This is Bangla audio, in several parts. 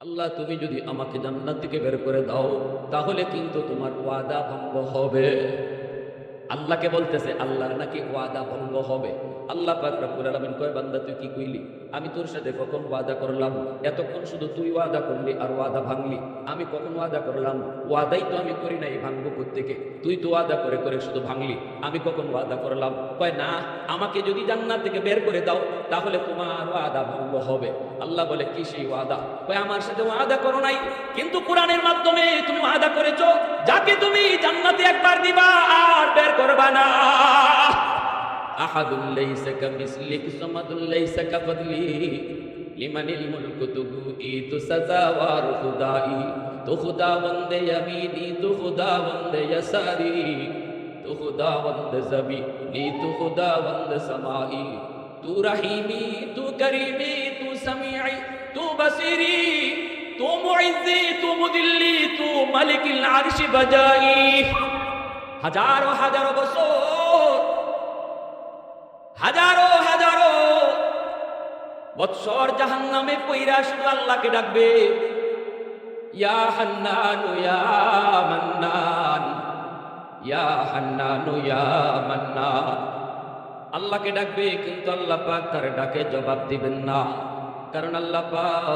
আল্লাহ, তুমি যদি আমাকে জান্নাত থেকে বের করে দাও, তাহলে কিন্তু তোমার ওয়াদা ভঙ্গ হবে। আল্লাহকে বলতেছে, আল্লাহর নাকি ওয়াদা ভঙ্গ হবে? আল্লাহ পাক রব্বুল কয়, বান্দা, তুই কি কইলি? আমি তোর সাথে কখন ওয়াদা করলাম? এতক্ষণ শুধু তুই ওয়াদা করলি আর ওয়াদা ভাঙলি। আমি কখন ওয়াদা করলাম? ওয়াদাই তো আমি করি নাই, ভাঙবো থেকে তুই তো ওয়াদা করে করে শুধু ভাঙলি। আমি কখন ওয়াদা করলাম? কয়, না, আমাকে যদি জান্নাত থেকে বের করে দাও, তাহলে তোমার ওয়াদা ভঙ্গ হবে। আল্লাহ বলে, কি সেই ওয়াদা? কয়, আমার সাথে ওয়াদা করো নাই, কিন্তু কোরআনের মাধ্যমে তুমি ওয়াদা করেছ। যাকে তুমি জান্নাতে একবার দিবা আর বের করবা না। আহাদুল লাইসা কামিসলিক সামাদুল লাইসা কাফদলি লিমানিল মুলকু তুগু ইতু সাজাওয়ার খুদাই। তু খুদা বন্দে ইয়ামিনি, তু খুদা বন্দে ইয়াসারি। তু খুদা বন্দে জাবি নি তু খুদা বন্দে সামাই। তু রহিমি, তু করিমি, তু সামিই তু বসিরি, তু মুইজি তু মুদিল্লি, তু মালিকিল আরশি বজাই হাজারো হাজারো বছর, হাজারো হাজারো বৎসর জাহান নামে পইরা শুধু আল্লাহকে ডাকবে, ইয়া হান্নান, ইয়া মান্নান, ইয়া হান্নান, ইয়া মান্নান। আল্লাহকে ডাকবে, কিন্তু আল্লাহ পাক তার ডাকে জবাব দিবেন না। কারণ আল্লাহ পাক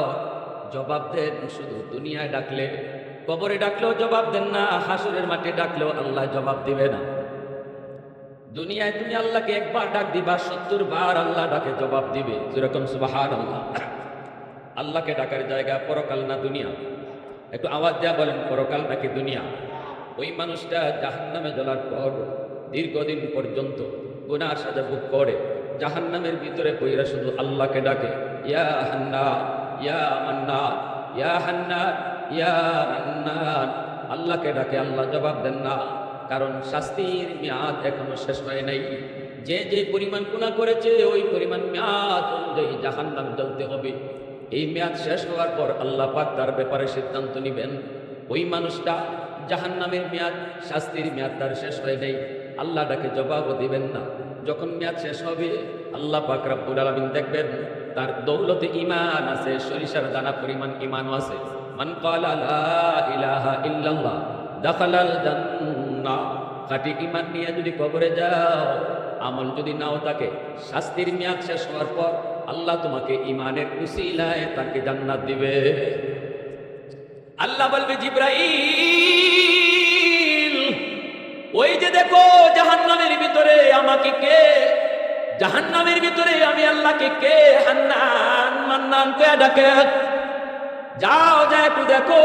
জবাব দেন শুধু দুনিয়ায় ডাকলে। কবরে ডাকলেও জবাব দেন না, হাসুরের মাঠে ডাকলেও আল্লাহ জবাব দিবে না। দুনিয়ায় তুমি আল্লাহকে একবার ডাক দিবা, সত্তর বার আল্লাহ ডাকে জবাব দিবে। যেরকম সুবাহান আল্লাহ আল্লাহকে ডাকার জায়গা পরকাল না দুনিয়া? একটু আওয়াজ দেওয়া বলেন, পরকাল নাকি দুনিয়া? ওই মানুষটা জাহান নামে জ্বলার পর, দীর্ঘদিন পর্যন্ত গুনার সাজা ভোগ করে জাহান নামের ভিতরে বইরা শুধু আল্লাহকে ডাকে, ইয়া হান্না ইয়া মান্না ইয়া হান্না আল্লাহকে ডাকে, আল্লাহ জবাব দেন না। কারণ শাস্তির মেয়াদ এখনও শেষ হয় নাই। যে যে পরিমাণ গুণা করেছে, ওই পরিমাণ মেয়াদ অনুযায়ী জাহান নাম জ্বলতে হবে। এই মেয়াদ শেষ হওয়ার পর আল্লাহ পাক তার ব্যাপারে সিদ্ধান্ত নেবেন। ওই মানুষটা জাহান নামের মেয়াদ, শাস্তির মেয়াদ তার শেষ হয় নাই। আল্লাহ ডাকে জবাবও দিবেন না। যখন মেয়াদ শেষ হবে, আল্লাহ পাক রাব্বুল আলামিন দেখবেন তার দৌলতে ইমান আছে, সরিষার দানা পরিমাণ ইমানও আছে। মান ক্বালা লা ইলাহা ইল্লাল্লাহ, দাখালাল জান্নাহ খাঁটি ইমান নিয়ে যদি কবরে যাও, আমল যদি নাও থাকে শাস্তির মেয়াদ শেষ হওয়ার পর আল্লাহ তোমাকে ইমানের উসিলায় তাকে জান্নাত দিবে। আল্লাহ বলবে, জিব্রাইল, ওই যে দেখো জাহান্নামের ভিতরে আমাকে কে? জাহান্নামের ভিতরে আমি আল্লাহকে কে? হান্নান মান্নান কে ডাকে। যাও যা একটু দেখো।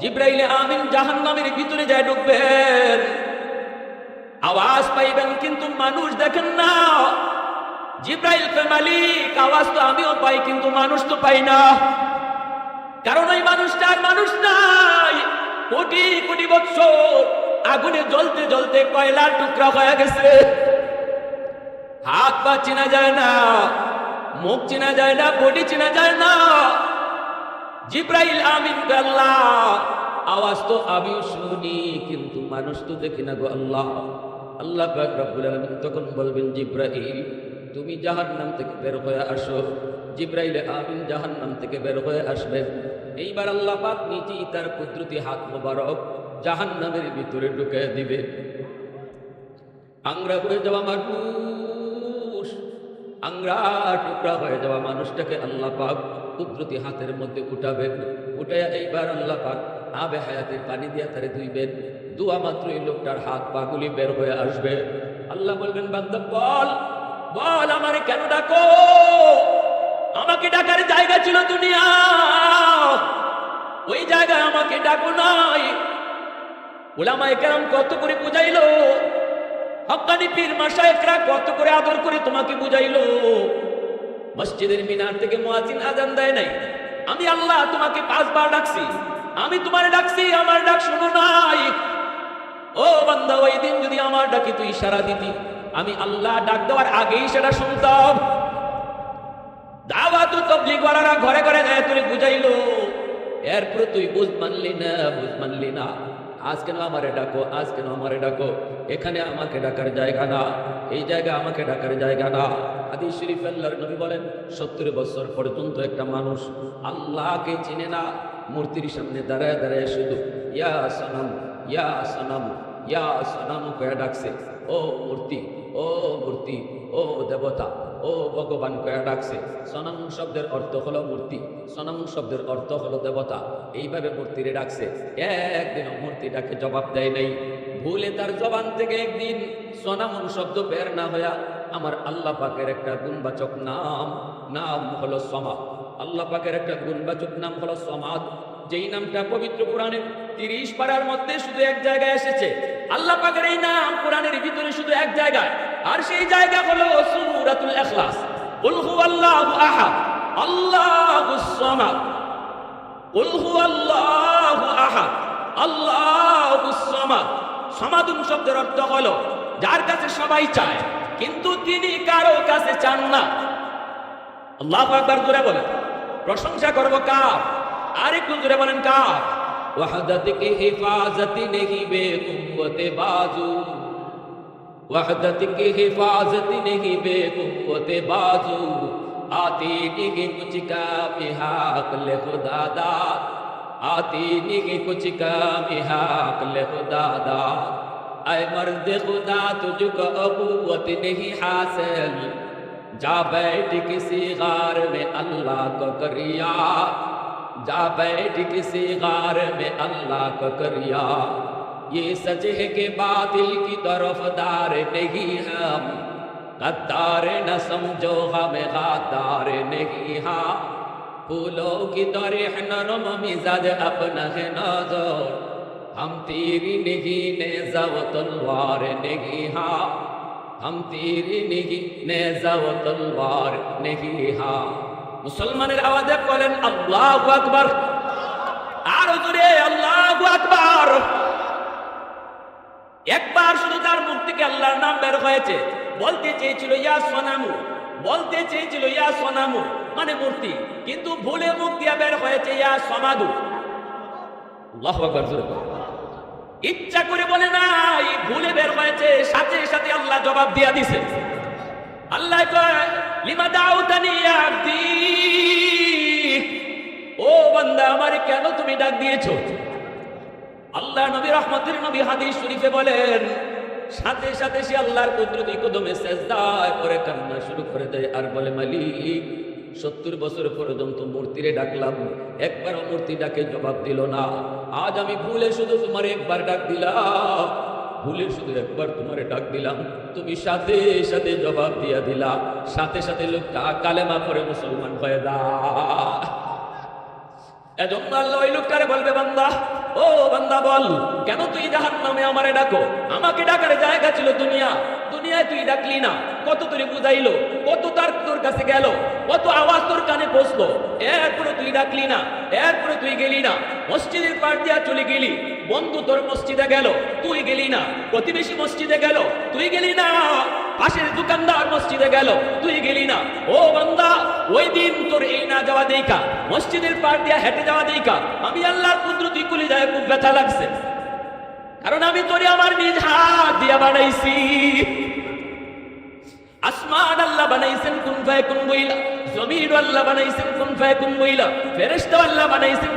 জিব্রাইলে আমিন জাহান্নামের ভিতরে যায় ঢুকবেন। আওয়াজ পাইবেন, কিন্তু মানুষ দেখেন না। জিব্রাইল কে মালিক, আওয়াজ তো আমিও পাই, কিন্তু মানুষ তো পাই না। কারণ ওই মানুষটার মানুষ নাই। কোটি কোটি বছর আগুনে জ্বলতে জ্বলতে কয়লার টুকরা হয়ে গেছে। হাত পা চেনা যায় না, মুখ চেনা যায় না, বডি চেনা যায় না। জিব্রাইল আমিন আল্লাহ, আওয়াজ তো আমিও শুনি, কিন্তু মানুষ তো দেখি না গো আল্লাহ। আল্লাহ পাক রব্বুল তখন বলবেন, জিব্রাইল, তুমি জাহান্নাম থেকে বের হয়ে আসো। জিব্রাইল আমিন জাহান্নাম থেকে বের হয়ে আসবেন এইবার আল্লাহ পাক নিজেই তার কুদরতি হাত মোবারক জাহান্নামের ভিতরে ঢুকে দিবে। আংরা হয়ে যাওয়া মানুষ, আংরা টুকরা হয়ে যাওয়া মানুষটাকে আল্লাহ পাক কুদরতি হাতের মধ্যে উঠাবেন উঠাইয়া এইবার আল্লাহ পাক আবে হায়াতের পানি দিয়ে তারে ধুইবেন। দুয়া মাত্র এই লোকটার হাত পাগুলি বের হয়ে আসবে। আল্লাহ বলবেন, বান্দা, বল বল, আমারে কেন ডাকো? আমাকে ডাকার জায়গা ছিল দুনিয়া ওই জায়গায় আমাকে ডাকো নাই। ওলামায়ে কেরাম কত করে বুঝাইলো? হকানি পীর মাসায়েকরা কত করে আদর করে তোমাকে বুঝাইলো? মসজিদের মিনার থেকে মুয়াজ্জিন আজান দেয় নাই। আমি আল্লাহ তোমাকে পাঁচবার ডাকছি। আমি তোমারে ডাকছি, আমার ডাক শুনো নাই। ও বান্দা, ওই দিন যদি আমার ডাকি তুই ইশারা দিতি। আমি আল্লাহ ডাক দেওয়ার আগেই সেটা শুনতাম। দাওয়াতু তবলিগ ওয়ালারা ঘরে ঘরে যায় তুই বুঝাইলো, এরপরে তুই বুঝ মানলি না, বুঝ মানলি না। আজ কেন আমারে ডাকো আজ কেন আমারে ডাকো। এখানে আমাকে ডাকার জায়গা না, এই জায়গা আমাকে ডাকার জায়গা না। আদি শরীফ আল্লাহর নবী বলেন, সত্তর বছর পর্যন্ত একটা মানুষ আল্লাহকে চিনে না, মূর্তির সামনে দাঁড়ায় দাঁড়ায় শুধু, ইয়া সনম ইয়া সনম ইয়া সনম কয়ে ডাকছে। ও মূর্তি ও মূর্তি, ও দেবতা ও ভগবান কয়া ডাকছে সনম শব্দের অর্থ হলো মূর্তি। সনম শব্দের অর্থ হলো দেবতা। এইভাবে মূর্তিরে ডাকছে। একদিন মূর্তিটাকে জবাব দেয় নাই। ভুলে তার জবান থেকে একদিন সনামন শব্দ বের না হইয়া আমার আল্লাহ পাকের একটা গুণবাচক নাম নাম হলো সমাদ। আল্লাহ পাকের একটা গুণবাচক নাম হলো সমাদ। যেই নামটা পবিত্র কোরআনের তিরিশ পাড়ার মধ্যে শুধু এক জায়গায় এসেছে। আল্লাহ পাকের এই নাম কোরআনের ভিতরে শুধু এক জায়গায়। আর সেই জায়গা হলো সূরাতুল ইখলাস। কুল হুয়াল্লাহু আহাদ। আল্লাহুস সামাদ। কুল হুয়াল্লাহু আহাদ। আল্লাহুস সামাদ। সমাদুন শব্দের অর্থ হলো, যার কাছে সবাই চায়, কিন্তু তিনি কারও কাছে চান না। আল্লাহু আকবার জোরে বলেন। প্রশংসা করব কার? আর একটু জোরে বলেন কার? ওয়াহদাত কি হিফাজত নেহি বেকুওতে বাজু وحدت کی حفاظت نہیں بے قوت بازو آتی نہیں کچھ کا محاق لے خدا دا آتی نہیں کچھ کا محاق لے خدا دا اے مرد خدا تجھ کو قوت نہیں حاصل جا بیٹھ کسی غار میں اللہ کو کریا جا بیٹھ کسی غار میں اللہ کو کریا ये یہ سجے کے باطل کی طرف دار نہیں ہم قدار نہ سمجھو ہم غدار نہیں ہم پھولوں کی طرح نرم مزاج اپنا ہے نظر ہم تیری نہیں نیزہ و تلوار نہیں ہاں ہم تیری نہیں نیزہ و تلوار نہیں ہاں মুসলমানের আওয়াজে বলেন আল্লাহ আকবার আর জোরে আল্লাহ আকবার একবার শুধু তার মুখ থেকে আল্লাহর নাম বের হয়েছে। বলতে চেয়েছিল, ইয়া সোনামু। বলতে চেয়েছিল, ইয়া সোনামু। মানে মূর্তি। কিন্তু ভুলে মুখ দিয়া বের হয়েছে, ইয়া সমাদু। ইচ্ছা করে বলে নাই, ভুলে বের হয়েছে, সাথে সাথে আল্লাহ জবাব দিয়া দিছে। আল্লাহ লিমা দাউতানি ইয়া আব্দি? ও বান্দা, আমার কেন তুমি ডাক দিয়েছ? আল্লাহ নবী রহমতের নবী হাদিস শরীফে বলেন, সাথে সাথে সে আল্লাহর কুদরতি কদমে সেজদায় করে কান্না শুরু করে দেয় আর বলে, মালিক, সত্তর বছর পর্যন্ত মূর্তিরে ডাকলাম, একবারও মূর্তি ডাকে জবাব দিল না। আজ আমি ভুলে শুধু তোমার একবার ডাক দিলাম, ভুলে শুধু একবার তোমারে ডাক দিলাম, তুমি সাথে সাথে জবাব দিয়া দিলা। সাথে সাথে লোকটা কালেমা করে মুসলমান হয়ে দা এজন্য আল্লাহ ওই লোকটারে বলবে, বান্দা ও বান্দা বল, কেন তুই জাহান নামে আমারে ডাকো? আমাকে ডাকার জায়গা ছিল দুনিয়া। দুনিয়ায় তুই ডাকলি না। কত তোরে বুঝাইলো, কত তার তোর কাছে গেল, কত আওয়াজ তোর কানে পৌঁছলো। এরপরে তুই ডাকলি না এরপরে তুই গেলি না। মসজিদের পার দিয়া চলে গেলি, বন্ধু তোর মসজিদে গেল, তুই গেলি না। প্রতিবেশী মসজিদে গেল, তুই গেলি না। পাশের দোকানদার মসজিদে গেল। তুই গেলি না। ও বান্দা, ওই দিন তোর এই না যাওয়া দেইকা মসজিদের পার দিয়া হেঁটে যাওয়া দেইকা আমি আল্লাহর কুদরতি কুলি যায় খুব ব্যথা লাগছে। কারণ আমি তোরে আমার নিজ হাত দিয়া বানাইছি। আসমান আল্লাহ বানাইছেন, কোন ফায় কোন বইলা। আল্লাহ বানাইছেন আল্লাহ বানাইছেন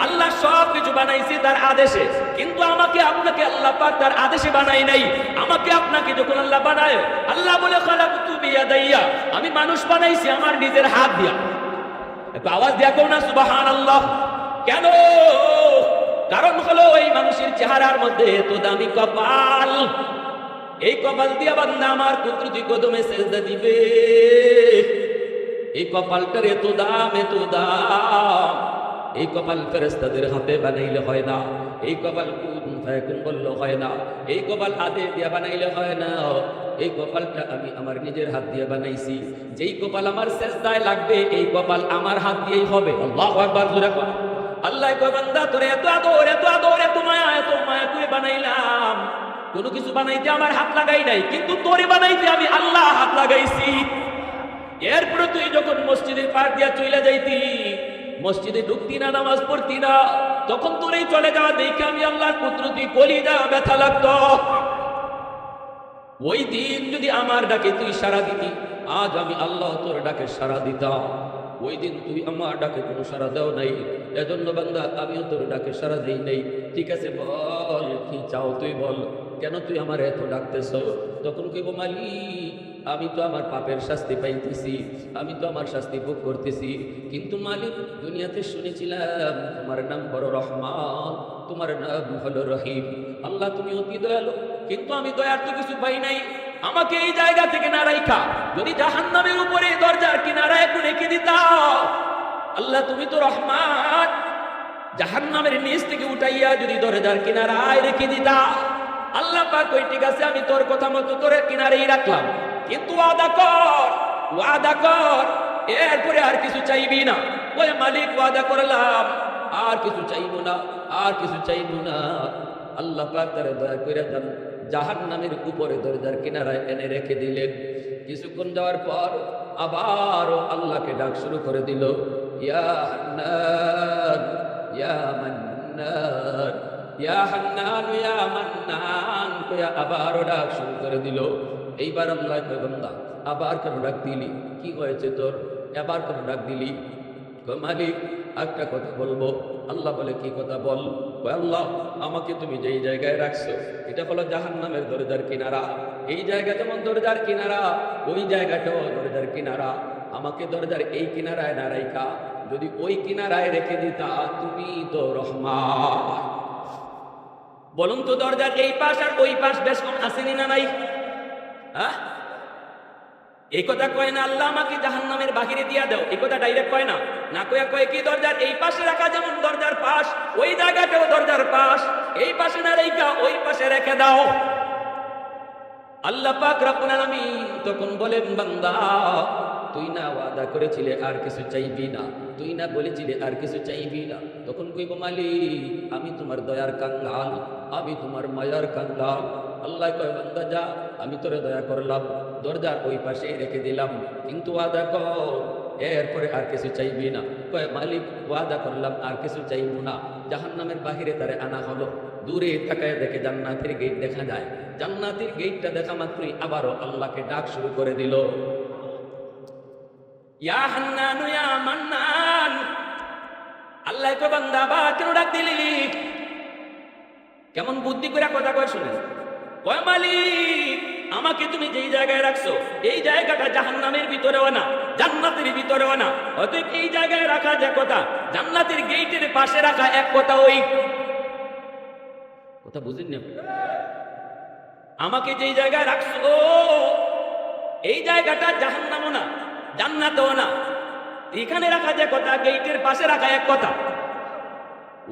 আল্লাহ সব কিছু বানাইছে তার আদেশে। কিন্তু আমাকে, আপনাকে আল্লাহ তার আদেশে বানাই নাই। আমাকে আপনাকে যখন আল্লাহ আল্লাহ বলে আমি মানুষ বানাইছি, আমার নিজের হাত দিয়া। একটু আওয়াজ কেউ না, সুবহানাল্লাহ। কেন? কারণ হলো এই মানুষের চেহারার মধ্যে এত দামি কপাল। এই কপাল দিয়া বান্দা আমার কুদরতি কদমে সেজদা দিবে। এই কপালটার এত দাম এত দাম। এই কপাল ফেরেস্তাদের হাতে বানাইলে হয় না। এই কপাল কুন বললে হয় না। এই কপাল হাতে দিয়া বানাইলে হয় না। এই কপালটা আমি আমার নিজের হাত দিয়ে বানাইছি। যেই কপাল আমার সেজদায় লাগবে, এই কপাল আমার হাত দিয়েই হবে। আল্লাহ আল্লাহ তোরে মায়া, এত মায়া করে বানাইলাম। কোনো কিছু বানাইতে আমার হাত লাগাই নাই, কিন্তু তোরে বানাইতে আমি আল্লাহ হাত লাগাইছি। এরপরে তুই যখন মসজিদের পার দিয়া চলে যাইতি, মসজিদে ঢুকতি না, নামাজ পড়তি না, তখন তোর এই চলে যাওয়া দেখে আমি আল্লাহর কুদরতি কলিজা ব্যথা লাগতো। ওই দিন যদি আমার ডাকে তুই সারা দিতি, আজ আমি আল্লাহ তোর ডাকে সারা দিতাম। ওই দিন তুই আমার ডাকে কোনো সারা দেও নাই। এজন্য বান্দা, আমিও তোর ডাকে সারা দিই নাই। ঠিক আছে বল, কি চাও তুই বল। কেন তুই আমার এত ডাকতেছ? তখন কইব, মালিক আমি তো আমার পাপের শাস্তি পাইতেছি, আমি তো আমার শাস্তি ভোগ করতেছি। কিন্তু মালিক, দুনিয়াতে শুনেছিলাম, তোমার নাম বড় রহমান, তোমার নাম হলো রহিম। আল্লাহ, তুমি অতি দয়ালু, কিন্তু আমি দয়ার তো কিছু পাই নাই। আমাকে এই জায়গা থেকে না রাইখা, যদি জাহান নামের উপরে দরজার কিনারা একটু রেখে দিতাও আল্লাহ, তুমি তো রহমান জাহান নামের নিচ থেকে উঠাইয়া যদি দরজার কিনারায় রেখে দিতা। আল্লাহ পাক ওই ঠিক আছে, আমি তোর কথা মতো তোর কিনারেই রাখলাম। কিন্তু ওয়াদা কর ওয়াদা কর, এরপরে আর কিছু চাইবি না। ওই মালিক ওয়াদা করলাম, আর কিছু চাইব না, আর কিছু চাইব না। আল্লাহ পাক তারে দয়া করে দেন জাহান নামের উপরে দরজার কিনারায় এনে রেখে দিলেন। কিছুক্ষণ যাওয়ার পর আবারও আল্লাহকে ডাক শুরু করে দিল, ইয়া ইয়া ইয়া আবারও ডাক শুরু করে দিল। এইবার আল্লাহ বান্দা আবার কেন ডাক দিলি? কি হয়েছে তোর? এবার কেন ডাক দিলি? মালিক, একটা কথা বলব। আল্লাহ বলে, কি কথা বল? আল্লাহ, আমাকে তুমি যেই জায়গায় রাখছো, এটা হলো জাহান নামের দরজার কিনারা। এই জায়গা যেমন দরজার কিনারা, ওই জায়গাটাও দরজার কিনারা। আমাকে দরজার এই কিনারায় না রাইখা, যদি ওই কিনারায় রেখে দিতা, তুমি তো রহমান। বলুন তো দরজার এই পাশ আর ওই পাশ বেশ কম আসেনি না নাই? হ্যাঁ? এই কথা কয় না, আল্লাহ আমাকে জাহান্নামের বাহিরে দিয়া দাও। এই কথা ডাইরেক্ট কয় না। না কয়া কয়, কি দরজার? এই পাশে রাখা যেমন দরজার পাশ, ওই জায়গাটাও দরজার পাশ। এই পাশে না রেখা ওই পাশে রেখে দাও। আল্লাহ পাক রব্বুল আলামিন তখন বলেন, বান্দা, তুই না ওয়াদা করেছিলে আর কিছু চাইবি না। তুই না বলেছিলে আর কিছু চাইবি না। তখন কইব, মালিক, আমি তোমার দয়ার কাঙ্গাল, আমি তোমার মায়ার কাঙ্গাল। আল্লাহ কয়, বান্দা, যা, আমি তোরে দয়া করলাম, দরজার ওই পাশে রেখে দিলাম। কিন্তু ওয়াদা কর, এরপরে আর কিছু চাইবি না। কয়, মালিক, ওয়াদা করলাম, আর কিছু চাইব না। জাহান্নামের বাহিরে তারে আনা হলো। দূরে তাকায় দেখে জান্নাতের গেট দেখা যায়। জান্নাতের গেটটা দেখা মাত্রই আবারও আল্লাহকে ডাক শুরু করে দিল। মান্নান। আল্লাহ কেন ডাক দিলি? কেমন বুদ্ধি করে কথা কয় শুনে কয় মালিক, আমাকে তুমি যেই জায়গায় রাখছো, এই জায়গাটা জাহান্নামের ভিতরেও না, জান্নাতের ভিতরেও না। অতএব এই জায়গায় রাখা যে কথা, জান্নাতের গেটের পাশে রাখা এক কথা ওই। কথা বুঝেন না আমাকে যেই জায়গায় রাখছো এই জায়গাটা জাহান্নামও না, জান্নাতও না। এখানে রাখা যে কথা, গেটের পাশে রাখা এক কথা।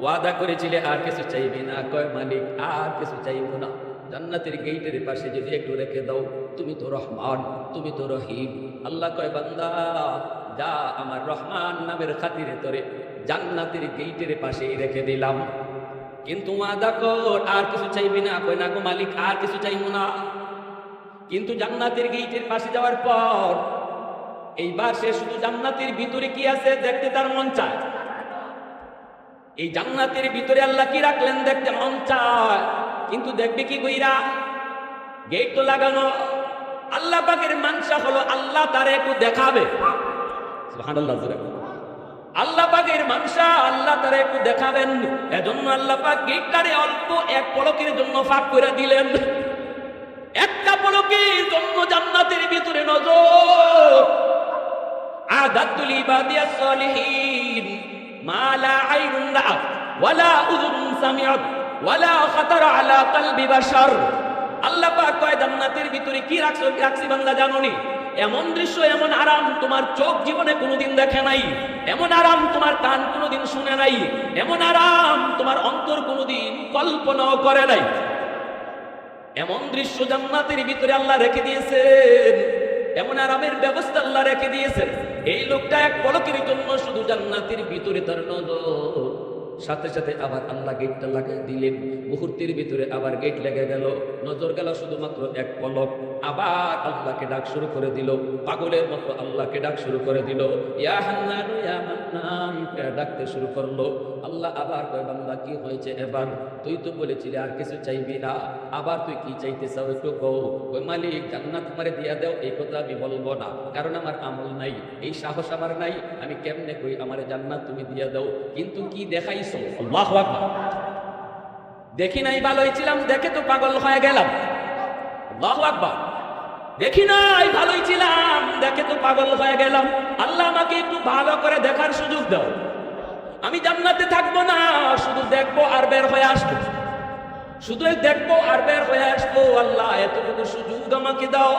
ওয়াদা করেছিলে, আর কিছু চাইবি না, কয় মালিক, আর কিছু চাইব না। জান্নাতের গেটের পাশে যদি একটু রেখে দাও, তুমি তো রহমান, তুমি তো রহিম। আল্লাহ কয়, বান্দা, যা আমার রহমান নামের খাতিরে তোরে জান্নাতের গেইটের পাশেই রেখে দিলাম। কিন্তু ওয়াদা কর, আর কিছু চাইবি না। কয়, না গো মালিক, আর কিছু চাইব না। কিন্তু জান্নাতের গেইটের পাশে যাওয়ার পর, এইবার সে শুধু জান্নাতের ভিতরে কি আছে দেখতে তার মন চায়। এই জান্নাতের ভিতরে আল্লাহ কি রাখলেন দেখতে মন চায়? কিন্তু দেখবে কি কইরা? গেট তো লাগানো। আল্লাহ পাকের মানসা হলো আল্লাহ তারে একটু দেখাবে। আল্লাহ পাকের মানসা আল্লাহ তারে একটু দেখাবেন। এজন্য আল্লাহ পাক গেটটারে অল্প এক পলকের জন্য ফাঁক করে দিলেন। একটা পলকের জন্য জান্নাতের ভিতরে নজর। আদাতুল ইবাদিয়াস সলিহিন। মা লা আইনুন ওয়ালা উযুনুন সামিআত ওয়ালা খাতারা আলা কলবি বাশার। আল্লাহ পাক কয়, জান্নাতের ভিতরে কি রাখছো রাখছি বান্দা, জানোনি? এমন দৃশ্য, এমন আরাম তোমার চোখ জীবনে কোনোদিন দেখে নাই। এমন আরাম তোমার কান কোনোদিন শুনে নাই। এমন আরাম তোমার অন্তর কোনোদিন কল্পনাও করে নাই। এমন দৃশ্য জান্নাতের ভিতরে আল্লাহ রেখে দিয়েছেন। এমন আরামের ব্যবস্থা আল্লাহ রেখে দিয়েছেন। এই লোকটা এক পলকের জন্য শুধু জান্নাতের ভিতরে তার নজর। সাথে সাথে আবার আল্লাহ গেটটা লাগিয়ে দিলেন। মুহূর্তের ভিতরে আবার গেট লেগে গেল। নজর গেল শুধুমাত্র এক পলক। আবার আল্লাহকে ডাক শুরু করে দিল। পাগলের মতো আল্লাহকে ডাক শুরু করে দিল। ইয়া ডাকতে শুরু করল। আল্লাহ আবার কয়, বান্দা, কি হয়েছে এবার? তুই তো বলেছিলি আর কিছু চাইবি না। আবার তুই কি চাইতে চাও একটু কও? ওই মালিক, জান্নাত আমারে দিয়া দাও, এই কথা আমি বলব না। কারণ আমার আমল নাই, এই সাহস আমার নাই। আমি কেমনে কই আমার জান্নাত তুমি দিয়া দাও? কিন্তু কি দেখাইছো? আল্লাহু দেখি নাই ভালোই ছিলাম দেখে তো পাগল হয়ে গেলাম। আল্লাহু আকবার। দেখি নাই ভালোই ছিলাম দেখে তো পাগল হয়ে গেলাম। আল্লাহ আমাকে একটু ভালো করে দেখার সুযোগ দাও। আমি জান্নাতে থাকব না, শুধু দেখব আর বের হয়ে আসব। শুধু দেখব আর বের হয়ে আসব, আল্লাহ, এতটুকু সুযোগ আমাকে দাও।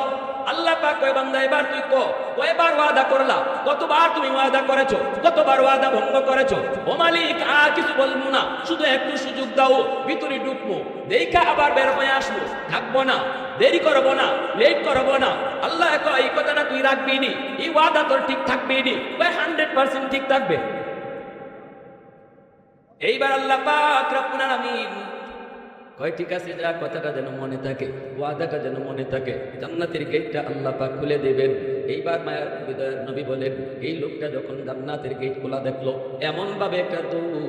আল্লাহ পাক কয়, বান্দা, এবার তুই কো। কয়বার ওয়াদা করলা কতবার তুমি ওয়াদা করেছ? কতবার ওয়াদা ভঙ্গ করেছ? ও মালিক, আর কিছু বলব না। শুধু একটু সুযোগ দাও, ভিতরে ঢুকবো। দেখা আবার বের হয়ে আসব। থাকব না, দেরি করব না, লেট করব না। আল্লাহ এই কথাটা তুই রাখবি নি। এই ওয়াদা তোর ঠিক থাকবি নি। হান্ড্রেড পার্সেন্ট ঠিক থাকবে। এইবার আল্লাহ পাক রব্বুল আলামিন কয়, ঠিক আছে, যা কথাটা যেন মনে থাকে, ওয়াদাটা যেন মনে থাকে, জান্নাতের গেটটা আল্লাহ পাক খুলে দেবেন। এইবার মায়ার হৃদয়ের নবী বলেন, এই লোকটা যখন জান্নাতের গেট খোলা দেখল এমন ভাবে একটা দৌড়,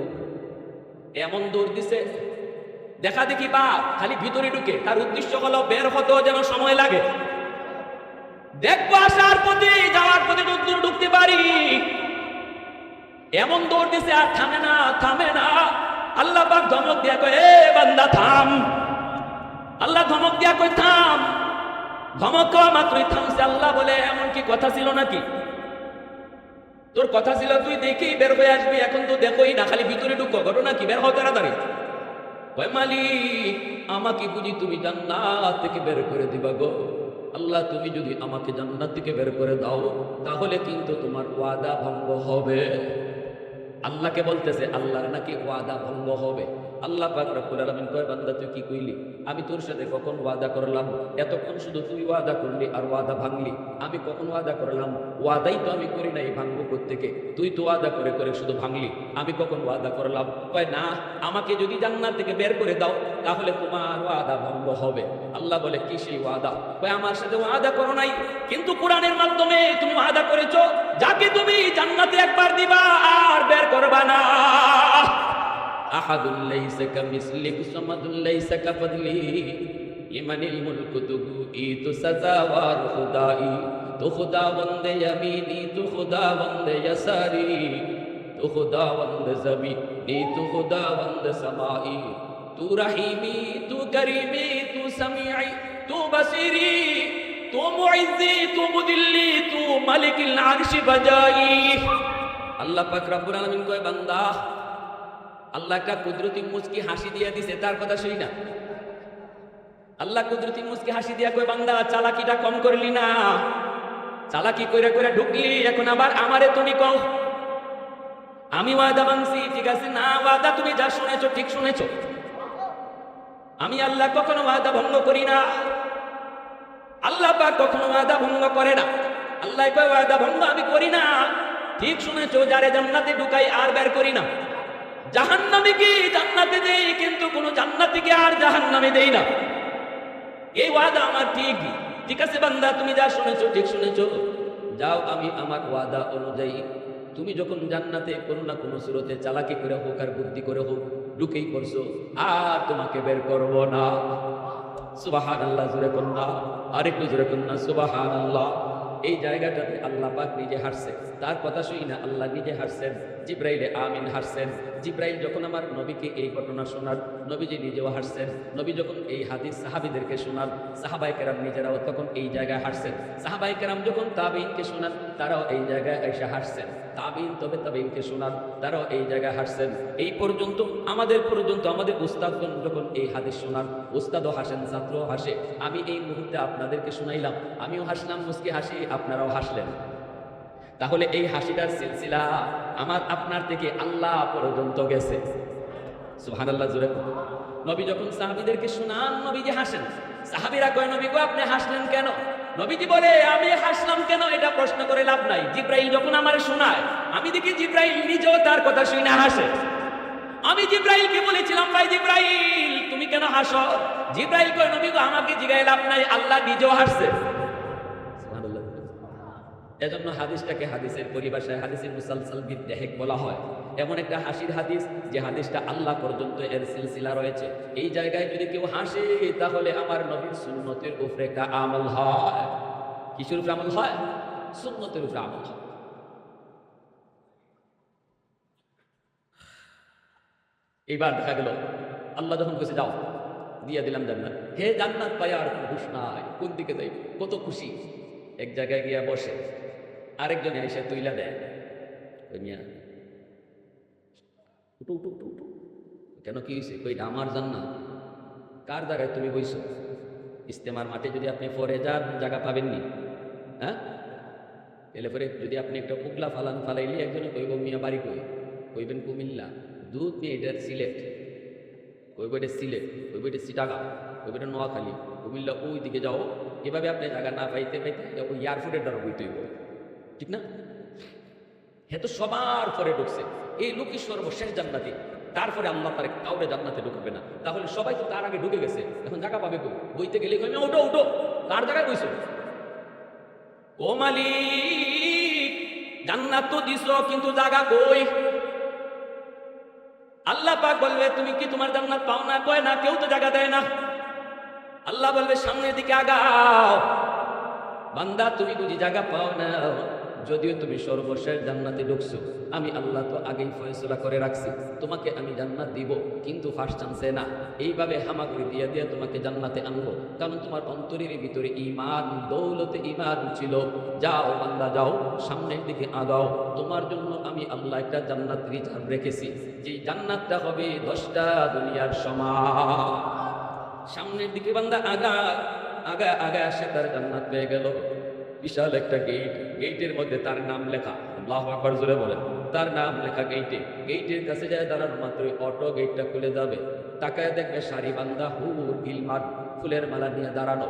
এমন দৌড় দিছে, দেখা দেখি বা খালি ভিতরে ঢুকে, তার উদ্দেশ্য হলো বের হতেও যেন সময় লাগে। দেখব আসার পথে, যাওয়ার পথে ঢুকতে পারি এমন দৌড় দিছে, আর থামে না থামে না। আল্লাহ পাক ধমক দিয়া কয়, এ বান্দা, থাম। আল্লাহ ধমক দিয়া কয়, থাম। ধমক মাত্রই থামছে। আল্লাহ বলে, এমন কি কথা ছিল নাকি? তোর কথা ছিল, তুই দেখেই বের হয়ে আসবি। এখন তো দেখোই না, খালি ভিতরে ঢুকো। ঘটনা কি? বের হও তাড়াতাড়ি। কয়, মালিক, আমাকে বুঝি তুমি জান্নাত থেকে বের করে দিবা গো। আল্লাহ, তুমি যদি আমাকে জান্নাত থেকে বের করে দাও, তাহলে কিন্তু তোমার ওয়াদা ভঙ্গ হবে। আল্লাহকে বলতেছে আল্লাহর নাকি ওয়াদা ভঙ্গ হবে? আল্লাহ পাক কয়, বান্দা, তুই কি কইলি? আমি তোর সাথে কখন ওয়াদা করলাম? এতক্ষণ শুধু তুই ওয়াদা করলি আর ওয়াদা ভাঙলি। আমি কখন ওয়াদা করলাম? ওয়াদাই তো আমি করি নাই ভাঙবো থেকে তুই তো ওয়াদা করে করে শুধু ভাঙলি। আমি কখন ওয়াদা করলাম? কয়, না, আমাকে যদি জান্নাত থেকে বের করে দাও, তাহলে তোমার ওয়াদা ভঙ্গ হবে। আল্লাহ বলে, কি সেই ওয়াদা? কয়, আমার সাথে ওয়াদা করো নাই। কিন্তু কোরআনের মাধ্যমে তুমি ওয়াদা করেছ, যাকে তুমি জান্নাতে একবার দিবা আর বের করবা না। আহাদুল লাইসা কামিসলিক সামাদুল লাইসা কাফদলি। লিমানিল মুলকু তুগুই তু সাজাওয়ার খুদাই। তু খুদা বন্দে ইয়ামিনি, তু খুদা বন্দে ইয়াসারি। তু খুদা বন্দে জমিনি, তু খুদা বন্দে সামাই। তু রহিমি, তু করিমি, তু সামিঈ, তু বসিরি, তু মুইজ্জি তু মুদিল্লি, তু মালিকিল আরশি বাজাই আল্লাহ পাক আল্লাহ একটা কুদরতি মুচকি হাসি দিয়া দিছে, তার কথা শুই না। আল্লাহ কুদরতি মুচকি হাসি দিয়া কই বান্দা, চালাকিটা কম করলি না। চালাকি কইরা কইরা ঢুকলি, এখন আবার আমারে তুমি কও। আমি ওয়াদা মানছি, ঠিক আছে? না, ওয়াদা তুমি যা শুনেছো, ঠিক শুনেছো। আমি আল্লাহ কখনো ওয়াদা ভঙ্গ করি না। আল্লাহ পাক কখনো ওয়াদা ভঙ্গ করে না। আল্লাহ কয়, ওয়াদা ভঙ্গ আমি করি না। ঠিক শুনেছো, যারে জান্নাতে ঢুকাই আর বের করি না। জাহান্নামে কি? জান্নাতে দেই কিন্তু কোনো জান্নাতিকে আর জাহান্নামে দেই না। এই ওয়াদা আমার ঠিক ঠিক আছে বান্দা, তুমি যা শুনেছো, ঠিক শুনেছো। যাও, আমি আমার ওয়াদা অনুযায়ী তুমি যখন জান্নাতে কোনো না কোনো সুরতে চালাকি করে হোক আর বুদ্ধি করে হোক ঢুকেই করছ আর তোমাকে বের করব না। সুবাহান আল্লাহ জুড়ে কন্যা। আরেকটু জুড়ে কন্যা সুবাহান আল্লাহ এই জায়গাটাতে আল্লাহ পাক নিজে হারছে। তার কথা শুই না, আল্লাহ নিজে হারছেন জিব্রাইলে আমিন হারছেন জিব্রাইল যখন আমার নবীকে এই ঘটনা শোনার, নবীজি নিজেও হারছেন নবী যখন এই হাদিস সাহাবিদেরকে শোনান সাহাবাই কেরাম নিজেরাও তখন এই জায়গায় হারছেন সাহাবাই কেরাম যখন তাবিনকে শোনান, তারাও এই জায়গায় এসে হারছেন তাবিন তবে তাবিনকে শোনান, তারাও এই জায়গায় হাসছেন। এই পর্যন্ত, আমাদের পর্যন্ত, আমাদের উস্তাদগণ যখন এই হাদিস শোনান, উস্তাদও হাসেন, ছাত্রও হাসে। আমি এই মুহূর্তে আপনাদেরকে শোনাইলাম। আমিও হাসলাম, মুসকে হাসি, আপনারাও হাসলেন। তাহলে এই হাসিটার সিলসিলা আমার আপনার থেকে আল্লাহ পর্যন্ত গেছে। সুহান আল্লাহ জুড়ে নবী যখন সাহাবিদেরকে শোনান, নবীজি হাসেন। সাহাবিরা কয়, নবী গো, আপনি হাসলেন কেন? নবীজি বলে, আমি হাসলাম কেন? এটা প্রশ্ন করে লাভ নাই। জিব্রাইল যখন আমার শোনায়, আমি দেখি জিব্রাইল নিজেও তার কথা শুনে হাসে। আমি জিব্রাইলকে বলেছিলাম, ভাই জিব্রাইল, তুমি কেন হাসো? জিব্রাইল কই নবী গো, আমাকে জিগাই লাভ নাই, আল্লাহ নিজেও হাসছে। এজন্য হাদিসটাকে হাদিসের পরিভাষায় হাদিসের মুসালসাল বিদ্যাহেক বলা হয়। এমন একটা হাসির হাদিস যে হাদিসটা আল্লাহ পর্যন্ত এর সিলসিলা রয়েছে। এই জায়গায় যদি কেউ হাসে, তাহলে আমার নবীর সুন্নতের উপরে একটা আমল হয়। কিসের উপরে আমল হয়? সুন্নতের উপরে আমল হয়। এইবার দেখা গেল, আল্লাহ যখন বসে যাও, দিয়ে দিলাম জান্নাত। হে জান্নাত পাই আর হুশ নাই। কোন দিকে যাই কত খুশি। এক জায়গায় গিয়া বসে। আরেকজনে এসে তুইলা দেয়। মিয়া, উঠো উঠো উঠো উঠো। কেন কি হয়েছে কই আমার জান্নাত। কার জায়গায় তুমি বইছো? ইস্তেমার মাঠে যদি আপনি পরে যান জায়গা পাবেননি হ্যাঁ? এলে পরে যদি আপনি একটা পুগলা ফালান ফালাইলে একজনে কইব, মিয়া, বাড়ি কই? কইবেন, কুমিল্লা। দুধ নিয়ে এটা সিলেট। কইব, এটা সিলেট। কইব, এটা সিটাগা কইব, এটা নোয়াখালী। কুমিল্লা ওই দিকে যাও। এভাবে আপনি জায়গা না পাইতে পাইতে এয়ারপোর্টের দ্বারা বইতে হইব। ঠিক না? হে তো সবার পরে ঢুকছে। এই লোকই সর্বশেষ জান্নাতি। তারপরে আল্লাহ তার কাউরে জান্নাতে ঢুকবে না। তাহলে সবাই তো তার আগে ঢুকে গেছে। এখন জায়গা পাবে কই? বইতে গেলে কই উঠো উঠো কার জায়গায় বইছো? ও মালিক, জান্নাত তো দিছো, কিন্তু জায়গা কই? আল্লাহ পাক বলবে, তুমি কি তোমার জান্নাত পাও না? কয়, না, কেউ তো জায়গা দেয় না। আল্লাহ বলবে, সামনের দিকে আগাও। বান্দা, তুমি বুঝি জায়গা পাও না? যদিও তুমি সর্বশেষ জান্নাতে ঢুকছো, আমি আল্লাহ তো আগেই ফয়সলা করে রাখছি। তোমাকে আমি জান্নাত দিব, কিন্তু ফার্স্ট চান্সে না। এইভাবে হামাগুড়ি দিয়ে দিয়ে তোমাকে জান্নাতে আনব। কারণ তোমার অন্তরের ভিতরে ইমান দৌলতে ইমান ছিল। যাও বান্দা, যাও, সামনের দিকে আগাও। তোমার জন্য আমি আল্লাহ একটা জান্নাত রিজার্ভ রেখেছি। যে জান্নাতটা হবে দশটা দুনিয়ার সমান সামনের দিকে বান্দা আগা আগা আগা আসে তার জান্নাত পেয়ে গেল। বিশাল একটা গেট গেটের মধ্যে তার নাম লেখা। আল্লাহ আকবর জোরে বলেন, তার নাম লেখা গেইটে গেইটের কাছে যায় দাঁড়ানো মাত্রই অটো গেটটা খুলে যাবে। তাকায় দেখবে শাড়ি বান্দা হুর গিলমার ফুলের মালা নিয়ে দাঁড়ানো।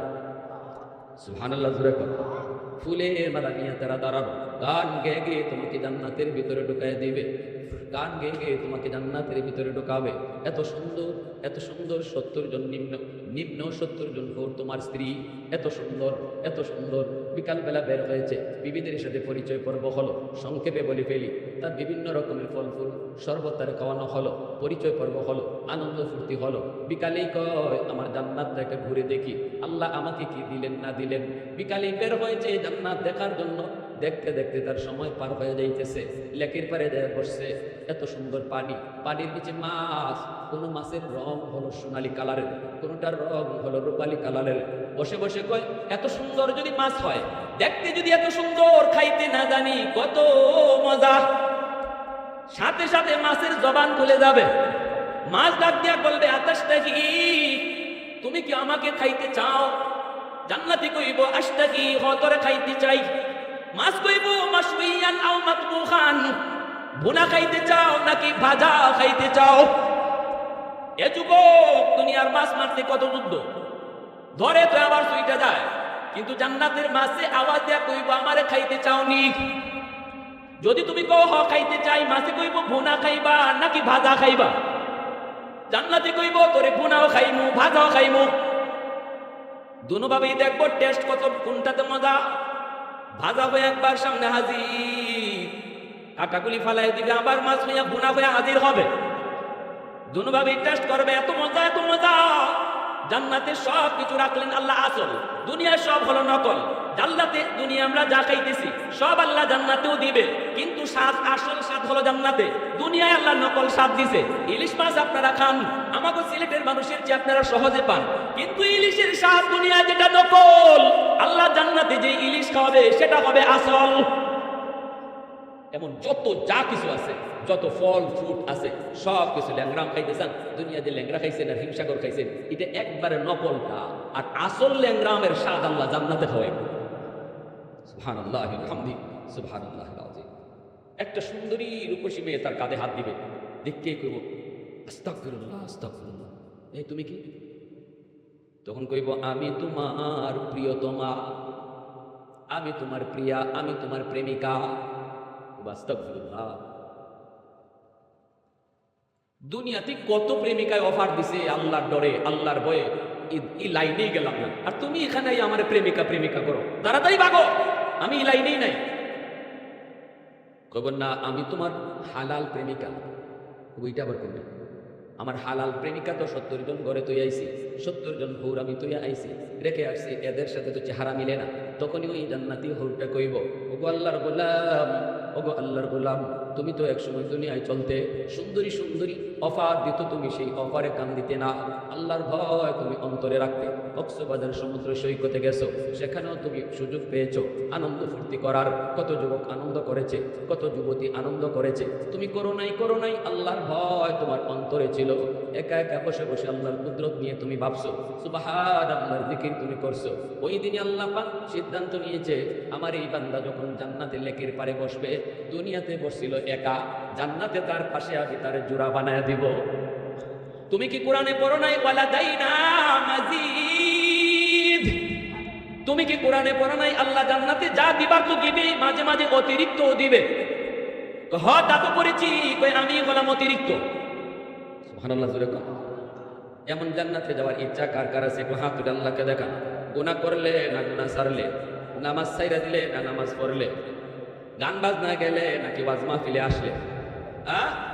সুহানাল্লাহ জোরে কথা ফুলের মালা নিয়ে তারা দাঁড়ানো। গান গেয়ে গিয়ে তোমাকে জান্নাতের ভিতরে ঢুকাই দিবে। গান গেয়ে গেয়ে তোমাকে জান্নাতের ভিতরে ঢোকাবে। এত সুন্দর এত সুন্দর সত্তর জন নিম্ন নিম্ন সত্তর জন হোর তোমার স্ত্রী। এত সুন্দর এত সুন্দর। বিকালবেলা বের হয়েছে। বিবিদের সাথে পরিচয় পর্ব হলো। সংক্ষেপে বলে ফেলি, তার বিভিন্ন রকমের ফল ফুল শরবত খাওয়ানো হলো। পরিচয় পর্ব হলো, আনন্দ ফুর্তি হলো। বিকালেই কয়, আমার জান্নাতটাকে ঘুরে দেখি। আল্লাহ আমাকে কি দিলেন না দিলেন? বিকালেই বের হয়েছে জান্নাত দেখার জন্য। দেখতে দেখতে তার সময় পার হয়ে যাইতেছে। লেকের পারে যায় বসছে। এত সুন্দর পানি। পানির নিচে মাছ। কোনো মাছের রং হলো সোনালী কালারের। কোনোটার রং হলো রূপালী কালারের। বসে বসে কয়, এত সুন্দর যদি মাছ হয়, দেখতে যদি এত সুন্দর, খাইতে না জানি কত মজা। সাথে সাথে মাছের জবান খুলে যাবে। মাছ ডাক দিয়া বলবে আতাসটা কি তুমি কি আমাকে খাইতে চাও? জান্নাতি কইব আশটা কি হতরে খাইতে চাই। মাছ কইব মাসুইয়ান আও মাতবুখান। ভুনা খাইতে চাও নাকি ভাজা খাইতে চাও? এ যুবক, দুনিয়ার মাছ মারতে কত যুদ্ধ? ধরে তো আবার সুইটা যায়। কিন্তু জান্নাতের মাছে আওয়াজ দেয়া কইব, আমারে খাইতে চাওনি। যদি তুমি কও, হ, খাইতে চাই। মাছে কইব, ভুনা খাইবা নাকি ভাজা খাইবা? জান্নাতে কইব, তোরে ভুনাও খাইমু, ভাজাও খাইমু। দুনোভাবেই দেখব, টেস্ট কত, কোনটাতে মজা? ভাজা হয়ে একবার সামনে হাজির। কাটাকুলি ফালাই দিবে আবার মাছ হইয়া গুণা হয়ে হাজির হবে। দুনুভাবে টেস্ট করবে, এত মজা এত মজা। জান্নাতে সব কিছু রাখলেন আল্লাহ আসল। দুনিয়ায় সব হলো নকল। জান্নাতে দুনিয়া আমরা যা খাইতেছি, সব আল্লাহ জান্নাতেও দিবে। কিন্তু স্বাদ, আসল স্বাদ হলো জান্নাতে। দুনিয়ায় আল্লাহ নকল স্বাদ দিছে। ইলিশ মাছ আপনারা খান আমাকে সিলেটের মানুষের চেয়ে আপনারা সহজে পান। কিন্তু ইলিশের স্বাদ দুনিয়ায় যেটা নকল, আল্লাহ জান্নাতে যে ইলিশ খাওয়াবে, সেটা হবে আসল। এমন যত যা কিছু আছে, যত ফল ফ্রুট আছে, সব কিছু ল্যাংরাম খাইতেছেন। দুনিয়াতে ল্যাংরা খাইছেন আর হিমসাগর খাইছেন। এটা একবারে নকলটা আর আসল ল্যাংরামের স্বাদ আল্লাহ জান্নাতে আল্লাহ একটা সুন্দরী রূপসী মেয়ে তার কাঁধে হাত দিবে। দেখতে কইব? এই তুমি কি? তখন কইব, আমি তোমার প্রিয়তমা। আমি তোমার প্রিয়া। আমি তোমার প্রেমিকা। দুনিয়াতে কত প্রেমিকায় অফার দিছে আল্লাহর ডরে, আল্লাহর ভয়ে। এই লাইনেই গেলাম না। আর তুমি এখানে আমার প্রেমিকা প্রেমিকা করো। তাড়াতাড়ি ভাগো! আমি এই লাইনেই নাই। কবর না, আমি তোমার হালাল প্রেমিকা। ওইটা আবার করবে আমার হালাল প্রেমিকা তো সত্তর জন ঘরে তুই আইছি। সত্তর জন হৌর আমি তুই আইছি। রেখে আসছি, এদের সাথে তো চেহারা মিলে না। তখনই ওই জান্নাতি হৌরটা কইব, ওগো আল্লাহর গোলাম ওগো আল্লাহর গোলাম তুমি তো একসময় দুনিয়ায় চলতে সুন্দরী সুন্দরী অফার দিত তুমি সেই অফারে কান দিতে না। আল্লাহর ভয় তুমি অন্তরে রাখতে। কক্সবাজার সমুদ্র সৈকতে গেছো, সেখানেও তুমি সুযোগ পেয়েছ। আনন্দ ফুর্তি করার, কত যুবক আনন্দ করেছে, কত যুবতী আনন্দ করেছে। তুমি করো নাই করো নাই আল্লাহর ভয় তোমার অন্তরে ছিল। একা একা বসে বসে আল্লাহর কুদরত নিয়ে তুমি ভাবছ সুবাহার আল্লাহর দিকির তুমি করছ। ওই দিনে আল্লাহ পাক সিদ্ধান্ত নিয়েছে, আমার এই বান্দা যখন জান্নাতে লেকের পারে বসবে, দুনিয়াতে বসছিল একা। জান্নাতে তার পাশে আমি তার জোড়া বানায় দিব। তুমি কি কোরআনে পড়ো নাই? ওয়ালা দাই না তুমি কি কোরআনে পড়ো নাই? আল্লাহ জান্নাতে যা দিবার তো দিবে, মাঝে মাঝে অতিরিক্ত দিবে। হ তা তো করেছি কই, আমি বললাম অতিরিক্ত। সুবহানাল্লাহ, জোরে কম এমন জান্নাতে যাওয়ার ইচ্ছা কার কার আছে? হাত তুলে আল্লাহকে দেখা গুনাহ করলে না গুনাহ সারলে? নামাজ সাইরা দিলে না নামাজ পড়লে? গান বাজনা গেলে নাকি ওয়াজ মাহফিলে আসলে? হ্যাঁ